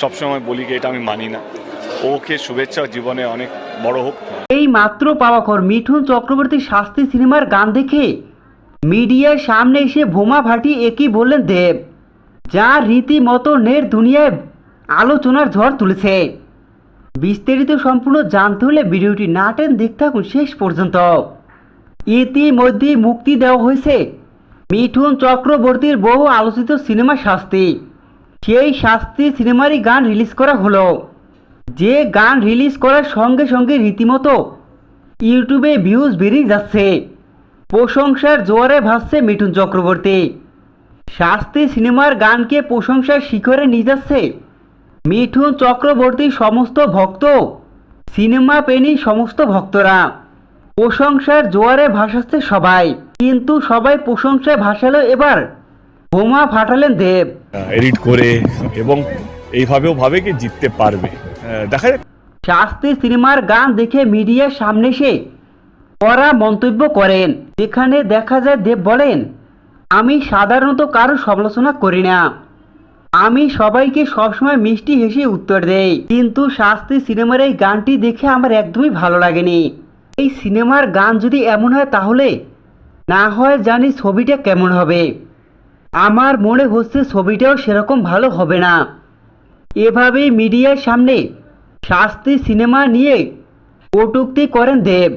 সবসময় বলি কি, এটা আমি মানি না। ওকে শুভেচ্ছা, জীবনে অনেক বড় হোক। এই মাত্র পাওয়া খবর, মিঠুন চক্রবর্তী শাস্তি সিনেমার গান দেখে। মিডিয়ার সামনে এসে বোমা ফাটি একই বললেন দেব, যা রীতিমতো নের দুনিয়ায় আলোচনার ঝড় তুলেছে। বিস্তারিত সম্পূর্ণ জানতে হলে ভিডিওটি না টেন দেখতে থাকুন শেষ পর্যন্ত। ইতিমধ্যেই মুক্তি দেওয়া হয়েছে মিঠুন চক্রবর্তীর বহু আলোচিত সিনেমা শাস্তি। সেই শাস্তি সিনেমারই গান রিলিজ করা হলো। যে গান রিলিজ করার সঙ্গে সঙ্গে রীতিমতো ইউটিউবে ভিউজ বেরিয়ে যাচ্ছে। প্রশংসার জোয়ারে ভাসছে মিঠুন চক্রবর্তী। শাস্তি সিনেমার গানকে প্রশংসার শিখরে নিয়ে যাচ্ছে মিঠুন চক্রবর্তীর সমস্ত ভক্ত, সিনেমা প্রেমী সমস্ত ভক্তরা। প্রশংসার জোয়ারে ভাসাচ্ছে সবাই, কিন্তু সবাই প্রশংসায় ভাসালো এবার বোমা ফাটালেন দেব। এডিট করে এবং এইভাবেও ভাবে কি জিততে পারবে। দেখা যাক। শাস্তি সিনেমার গান দেখে মিডিয়ার সামনে এসে কড়া মন্তব্য করেন। যেখানে দেখা যায় দেব বলেন আমি সাধারণত কারও সমালোচনা করি না। আমি সবাইকে সবসময় মিষ্টি হেসে উত্তর দেই। কিন্তু শাস্তি সিনেমার এই গানটি দেখে আমার একদমই ভালো লাগেনি। এই সিনেমার গান যদি এমন হয় তাহলে না হয় জানি ছবিটা কেমন হবে। আমার মনে হচ্ছে ছবিটাও সেরকম ভালো হবে না। এভাবেই মিডিয়ার সামনে শাস্তি সিনেমা নিয়ে কটুক্তি করেন দেব।